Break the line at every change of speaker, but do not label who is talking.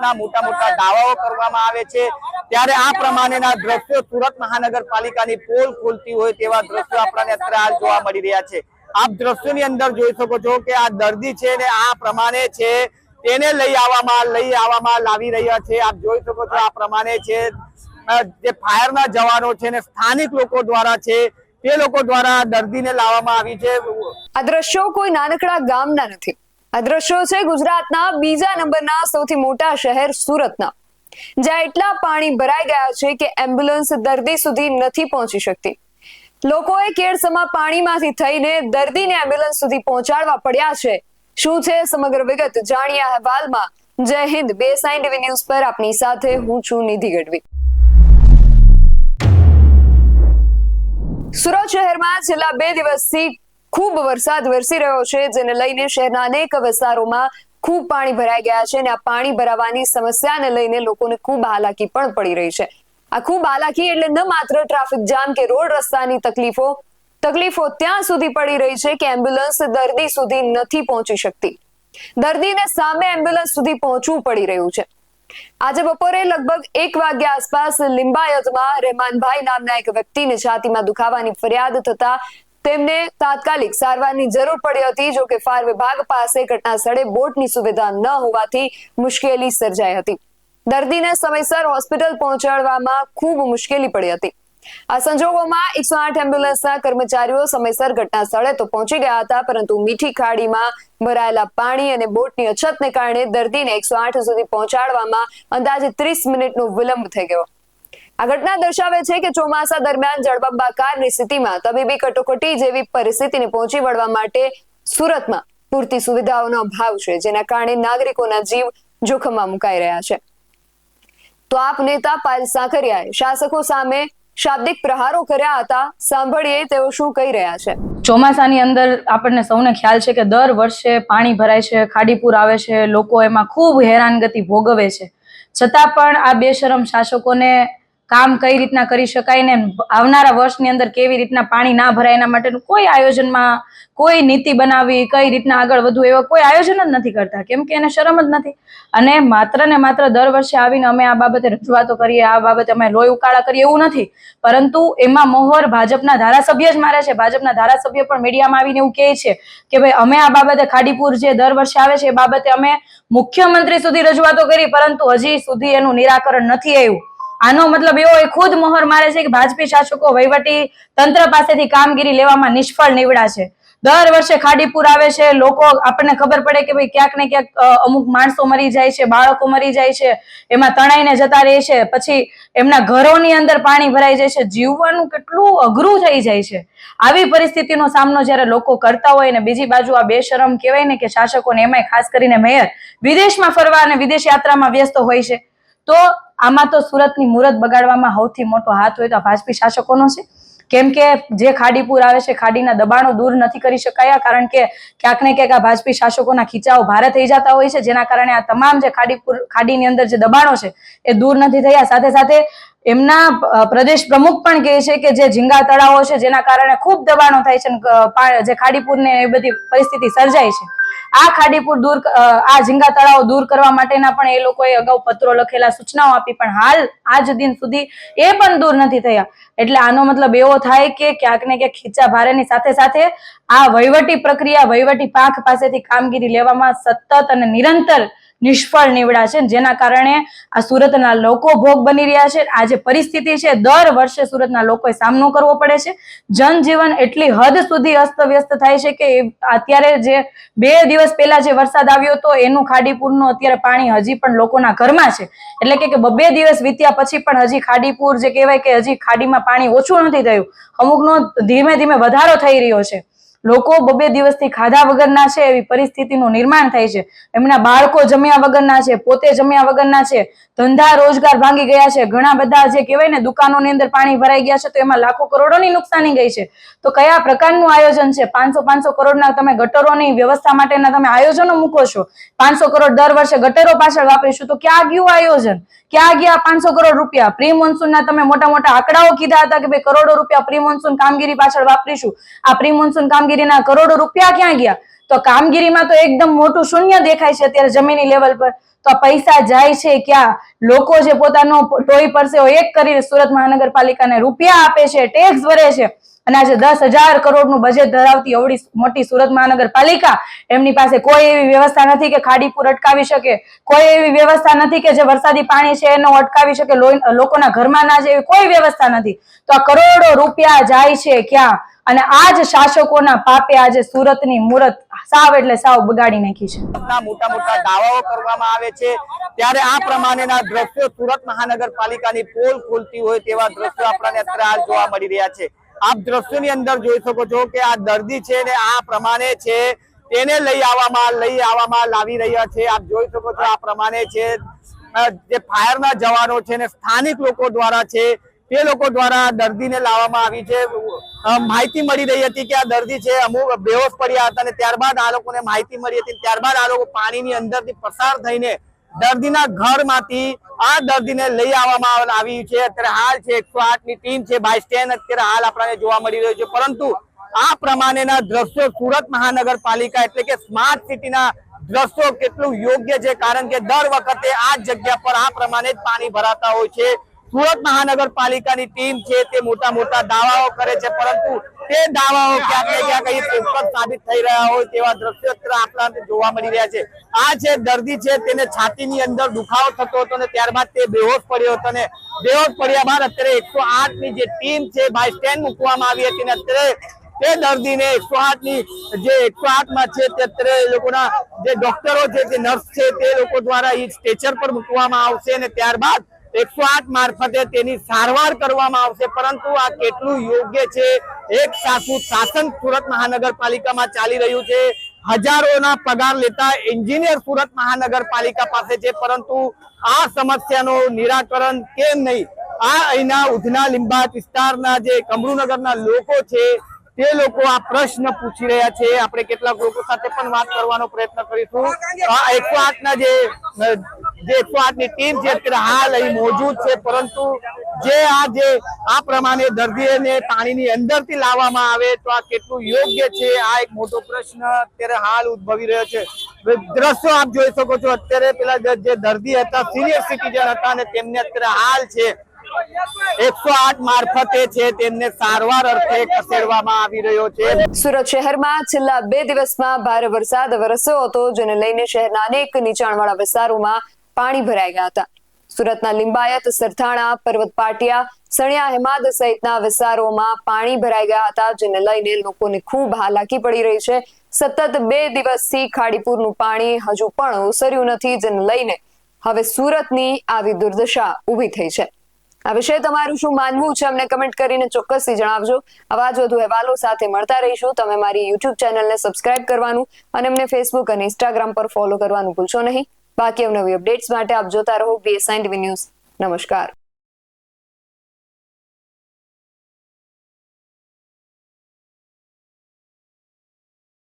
રીતના મોટા મોટા દાવાઓ કરવામાં આવે છે. ત્યારે આ પ્રમાણેના દ્રશ્યો સુરત મહાનગરપાલિકાની પોલ ખોલતી હોય તેવા દ્રશ્યો આપણને અત્યારે જોવા મળી રહ્યા છે. આપ દ્રશ્યોની અંદર જોઈ શકો છો કે આ દર્દી છે ને આ પ્રમાણે છે. તેને લઈ આવવામાં લઈ આવવામાં લાવી રહ્યા છે. આપ જોઈ શકો છો આ પ્રમાણે છે. જે ફાયરના જવાનો છે ને સ્થાનિક લોકો દ્વારા છે. તે લોકો દ્વારા દર્દીને લાવવામાં આવી છે.
આ દ્રશ્યો કોઈ નાનકડા ગામના નથી. આ છે ગુજરાતના બીજા નંબરના સૌથી મોટા શહેર સુરતના. જ્યાં એટલા પાણી ભરાઈ ગયા છે કે એમ્બ્યુલન્સ દર્દી સુધી નથી પહોંચી શકતી. લોકોએ કેળસમા પાણીમાંથી થઈને દર્દીને એમ્બ્યુલન્સ સુધી પહોંચાડવા પડ્યા છે. શું છે સમગ્ર વિગત જાણીએ આ અહેવાલમાં. જય હિન્દ બે સાઇન ટીવી ન્યૂઝ પર આપની સાથે હું છું નિધિ ગઢવી. સુરત શહેરમાં છેલ્લા બે દિવસથી ખૂબ વરસાદ વરસી રહ્યો છે, જેને લઈને શહેરના અનેક વિસ્તારોમાં ખૂબ પાણી ભરાઈ ગયા છે અને આ પાણી ભરાવાની સમસ્યાને લઈને લોકોને ખૂબ હાલાકી પણ પડી રહી છે. આ ખૂબ હાલાકી એટલે ન માત્ર ટ્રાફિક જામ કે રોડ રસ્તાની તકલીફો તકલીફો ત્યાં સુધી પડી રહી છે કે એમ્બ્યુલન્સ દર્દી સુધી નથી પહોંચી શકતી. દર્દીને સામે એમ્બ્યુલન્સ સુધી પહોંચવું પડી રહ્યું છે. આજે બપોરે લગભગ એક વાગ્યા આસપાસ લિંબાયતમાં રહેમાનભાઈ નામના એક વ્યક્તિને છાતીમાં દુખાવાની ફરિયાદ થતા તેમને તાત્કાલિક સારવારની જરૂર પડી હતી જો કે ફાયર વિભાગ પાસે ઘટના સ્થળે બોટની સુવિધા ન હોવાથી મુશ્કેલી સર્જાઈ હતી. દર્દીને સમયસર હોસ્પિટલ પહોંચાડવામાં ખૂબ મુશ્કેલી પડી હતી. આ સંજોગોમાં એકસો આઠ એમ્બ્યુલન્સના કર્મચારીઓ સમયસર ઘટના સ્થળે તો પહોંચી ગયા હતા, પરંતુ મીઠી ખાડીમાં ભરાયેલા પાણી અને બોટની અછતને કારણે દર્દીને એકસો આઠ સુધી પહોંચાડવામાં અંદાજે ત્રીસ મિનિટનો વિલંબ થઈ ગયો. આ ઘટના દર્શાવે છે કે ચોમાસા દરમિયાન જળબંબાકારની સ્થિતિમાં તબીબી કટોકટી જેવી પરિસ્થિતિને પહોંચી વળવા માટે સુરતમાં પૂરતી સુવિધાઓનો અભાવ છે, જેના કારણે નાગરિકોના જીવ જોખમમાં મુકાઈ રહ્યા છે. તો આપ નેતા પાયલ સાંકરિયાએ શાસકો સામે શાબ્દિક પ્રહારો કર્યા હતા. સાંભળીએ તેઓ શું કહી રહ્યા છે.
ચોમાસાની અંદર આપણને સૌને ખ્યાલ છે કે દર વર્ષે પાણી ભરાય છે, ખાડીપુર આવે છે, લોકો એમાં ખૂબ હેરાનગતિ ભોગવે છે. છતાં પણ આ બેશરમ શાસકોને કામ કઈ રીતના કરી શકાય ને આવનારા વર્ષની અંદર કેવી રીતના પાણી ના ભરાય એના માટેનું કોઈ આયોજનમાં કોઈ નીતિ બનાવી, કઈ રીતના આગળ વધવું એવા કોઈ આયોજન જ નથી કરતા, કેમ કે એને શરમ જ નથી. અને માત્ર ને માત્ર દર વર્ષે આવીને અમે આ બાબતે રજૂઆતો કરીએ, આ બાબતે અમે લોહી ઉકાળા કરીએ એવું નથી. પરંતુ એમાં મોહર ભાજપના ધારાસભ્ય જ મારે છે. ભાજપના ધારાસભ્ય પણ મીડિયામાં આવીને એવું કહે છે કે ભાઈ, અમે આ બાબતે ખાડીપુર જે દર વર્ષે આવે છે એ બાબતે અમે મુખ્યમંત્રી સુધી રજૂઆતો કરી, પરંતુ હજી સુધી એનું નિરાકરણ નથી આવ્યું. આનો મતલબ એવો એ ખુદ મોહર મારે છે કે ભાજપી શાસકો વહીવટી તંત્ર પાસેથી કામગીરી લેવામાં નિષ્ફળ નીવડા છે. દર વર્ષે ખાડીપુર આવે છે, લોકો આપણને ખબર પડે કે ભાઈ ક્યાંક ને ક્યાંક અમુક માણસો મરી જાય છે, બાળકો મરી જાય છે, એમાં તણાઈને જતા રહે છે, પછી એમના ઘરોની અંદર પાણી ભરાઈ જાય છે, જીવવાનું કેટલું અઘરું થઈ જાય છે. આવી પરિસ્થિતિનો સામનો જ્યારે લોકો કરતા હોય ને બીજી બાજુ આ બેશરમ કહેવાય ને કે શાસકોને એમાંય ખાસ કરીને મેયર વિદેશમાં ફરવા અને વિદેશ યાત્રામાં વ્યસ્ત હોય છે. તો આમાં તો સુરતની મુહૂર્ત બગાડવામાં સૌથી મોટો હાથ હોય તો ભાજપી શાસકોનો છે. કેમ કે જે ખાડીપુર આવે છે, ખાડીના દબાણો દૂર નથી કરી શકાયા, કારણ કે ક્યાંક ને ક્યાંક આ ભાજપી શાસકોના ખીચાઓ ભારે થઈ જતા હોય છે, જેના કારણે આ તમામ જે ખાડીપુર ખાડીની અંદર જે દબાણો છે, એ દૂર નથી થયા. સાથે સાથે એમના પ્રદેશ પ્રમુખ પણ કહે છે કે જે ઝીંગા તળાવો છે, જેના કારણે ખૂબ દબાણો થાય છે જે ખાડીપુરને એ બધી પરિસ્થિતિ સર્જાય છે. આ ખાડીપુર દૂર આ ઝીંગા તળાવો દૂર કરવા માટેના પણ એ લોકોએ અગાઉ પત્રો લખેલા, સૂચનાઓ આપી, પણ હાલ, આજ દિન સુધી એ પણ દૂર નથી થયા. એટલે આનો મતલબ એવો થાય કે ક્યાંક ને ક્યાંક ખીચા ભારેની સાથે સાથે આ વહીવટી પ્રક્રિયા, વહીવટી પાંખ પાસેથી કામગીરી લેવામાં સતત અને નિરંતર નિષ્ફળ નીવડ્યા છે જેના કારણે આ સુરતના લોકો ભોગ બની રહ્યા છે. આ જે પરિસ્થિતિ છે, દર વર્ષે સુરતના લોકોએ સામનો કરવો પડે છે. જનજીવન એટલી હદ સુધી અસ્તવ્યસ્ત થાય છે કે અત્યારે જે બે દિવસ પહેલા જે વરસાદ આવ્યો હતો, એનું ખાડીપુરનું અત્યારે પાણી હજી પણ લોકોના ઘરમાં છે. એટલે કે બબે દિવસ વીત્યા પછી પણ હજી ખાડીપુર જે કહેવાય કે હજી ખાડીમાં પાણી ઓછું નથી થયું. અમુકનો ધીમે ધીમે વધારો થઈ રહ્યો છે. લોકો બબે દિવસથી ખાધા વગરના છે, એવી પરિસ્થિતિનું નિર્માણ થાય છે. એમના બાળકો જમ્યા વગરના છે, પોતે જમ્યા વગરના છે, ધંધા રોજગાર ભાંગી ગયા છે. ઘણા બધા જે કહેવાય ને, દુકાનોની અંદર પાણી ભરાઈ ગયા છે, તો એમાં લાખો કરોડોની નુકસાની ગઈ છે. તો કયા પ્રકારનું આયોજન છે? પાંચસો પાંચસો કરોડના તમે ગટરોની વ્યવસ્થા માટેના તમે આયોજનો મૂકો છો? પાંચસો કરોડ દર વર્ષે ગટરો પાછળ વાપરીશું. તો ક્યાં ગયું આયોજન? ક્યાં ગયા પાંચસો કરોડ રૂપિયા? પ્રી મોન્સૂનના તમે મોટા મોટા આંકડાઓ કીધા હતા કે ભાઈ કરોડો રૂપિયા પ્રી મોન્સૂન કામગીરી પાછળ વાપરીશું. આ પ્રી મોન્સૂન કામગીરીના કરોડો રૂપિયા ક્યાં ગયા? તો કામગીરીમાં તો એકદમ મોટું શૂન્ય દેખાય છે અત્યારે જમીની લેવલ પર. તો પૈસા જાય છે ક્યાં? લોકો જે પોતાનો ટોઈ પરસેવો એક કરીને સુરત મહાનગરપાલિકાને રૂપિયા આપે છે ટેક્સ ભરે છે. અને આજે દસ હજાર કરોડનું બજેટ ધરાવતી અવડી મોટી સુરત મહાનગરપાલિકા એમની પાસે કોઈ એવી વ્યવસ્થા નથી કે ખાડીપુર અટકાવી શકે, કોઈ એવી વ્યવસ્થા નથી કે જે વરસાદી પાણી છે એનો અટકાવી શકે લોકોના ઘરમાં ના જાય કોઈ વ્યવસ્થા નથી. તો આ કરોડો રૂપિયા જાય છે ક્યાં? અને આ જ શાસકોના પાપે આજે સુરતની મુરત સાવ એટલે સાવ બગાડી નાખી છે.
મોટા મોટા દાવાઓ કરવામાં આવે છે. ત્યારે આ પ્રમાણેના દ્રશ્યો સુરત મહાનગરપાલિકાની પોલ ખોલતી હોય તેવા દ્રશ્યો આપણને અત્યારે જોવા મળી રહ્યા છે. આપ દ્રશ્યોની અંદર જોઈ શકો છો કે આ દર્દી છે ને આ પ્રમાણે છે. તેને લઈ આવવામાં લઈ આવવામાં લાવી રહ્યા છે. આપ જોઈ શકો છો આ પ્રમાણે છે. જે ફાયરના જવાનો છે ને સ્થાનિક લોકો દ્વારા છે, તે લોકો દ્વારા દર્દીને લાવવામાં આવી છે. માહિતી મળી રહી હતી કે આ દર્દી છે, અમુક બેહોશ પડ્યા હતા અને ત્યારબાદ આ લોકોને માહિતી મળી હતી ત્યારબાદ આ લોકો પાણીની અંદરથી પસાર થઈને દર્દીના ઘરમાંથી આ દર્દીને લઈ આવવામાં આવી છે. અત્યારે હાલ છે એકસો ની ટીમ છે બાય સ્ટેન્ડ અત્યારે હાલ આપણને જોવા મળી રહ્યું છે. પરંતુ આ પ્રમાણેના દ્રશ્યો સુરત મહાનગરપાલિકા એટલે કે સ્માર્ટ સિટીના દ્રશ્યો કેટલું યોગ્ય છે? કારણ કે દર વખતે આ જગ્યા પર આ પ્રમાણે જ પાણી ભરાતા હોય છે. સુરત મહાનગરપાલિકાની ટીમ છે તે મોટા મોટા દાવાઓ કરે છે, પરંતુ તે દાવાઓ ક્યાંક ને ક્યાંક અહીં સાબિત થઈ રહ્યા હોય તેવા દ્રશ્યો આપણા જોવા મળી રહ્યા છે. આ જે દર્દી છે તેને છાતીની અંદર દુખાવો થતો હતો ને ત્યારબાદ તે બેહોશ પડ્યો હતો ને બેહોશ પડ્યા બાદ અત્યારે એકસો ની જે ટીમ છે બાય સ્ટેન્ડ મૂકવામાં આવી હતી ને અત્યારે તે દર્દીને એકસો આઠની જે એકસો આઠમાં છે તે અત્યારે એ લોકોના જે ડોક્ટરો છે, જે નર્સ છે તે લોકો દ્વારા અહીં સ્ટેચર પર મૂકવામાં આવશે અને ત્યારબાદ એકસો આઠ મારફતે તેની સારવાર કરવામાં આવશે, પરંતુ આ કેટલું યોગ્ય છે? એક સાસુ શાસન સુરત મહાનગરપાલિકામાં ચાલી રહ્યું છે. હજારોના પગાર લેતા એન્જિનિયર સુરત મહાનગરપાલિકા પાસે છે, પરંતુ આ સમસ્યાનું નિરાકરણ કેમ નહીં? આ અહીંના ઉધના લીંબાત વિસ્તારના જે કમરુનગરના લોકો છે, તે લોકો આ પ્રશ્ન પૂછી રહ્યા છે. આપણે કેટલાક લોકો સાથે પણ વાત કરવાનો પ્રયત્ન કરીશું. આ એકસો આઠ ના જે જે ટીમ છે હાલ અહીં મોજૂદ છે, પરંતુ જે આ જે, આ પ્રમાણે દર્દીને પાણીની અંદરથી લાવવામાં આવે તો આ કેટલું યોગ્ય છે? આ એક મોટો પ્રશ્ન અત્યારે હાલ ઉદ્ભવી રહ્યો છે. દ્રશ્યો આપ જોઈ શકો છો, અત્યારે પેલા જે દર્દી હતા સિનિયર સિટીઝન હતા અને તેમને અત્યારે હાલ છે. એકસો આઠ મારફતે છે તેમને સારવાર અર્થે ખસેડવામાં આવી રહ્યો છે.
સુરત શહેરમાં છેલ્લા બે દિવસમાં ભારે વરસાદ વરસ્યો હતો, જેને લઈને શહેરના અનેક નીચાણવાળા વિસ્તારોમાં પાણી ભરાઈ ગયા હતા. સુરતના લિંબાયત, સરથાણા પર્વત પાટિયા સણિયા, હેમાદ સહિતના વિસ્તારોમાં પાણી ભરાઈ ગયા હતા, જેને લઈને લોકોને ખૂબ હાલાકી પડી રહી છે. સતત બે દિવસથી ખાડીપુરનું પાણી હજુ પણ ઓસર્યું નથી, જેને લઈને હવે સુરતની આવી દુર્દશા ઊભી થઈ છે. આ વિશે તમારું શું માનવું છે, અમને કમેન્ટ કરીને ચોક્કસથી જણાવજો. આવા જ વધુ અહેવાલો સાથે મળતા રહીશું. તમે મારી યુટ્યુબ ચેનલને સબસ્ક્રાઇબ કરવાનું અને અમને ફેસબુક અને ઇન્સ્ટાગ્રામ પર ફોલો કરવાનું ભૂલશો નહીં. બાકી અવનવી અપડેટ્સ માટે આપ જોતા રહો બીએસઆઈ ટીવી ન્યૂઝ નમસ્કાર.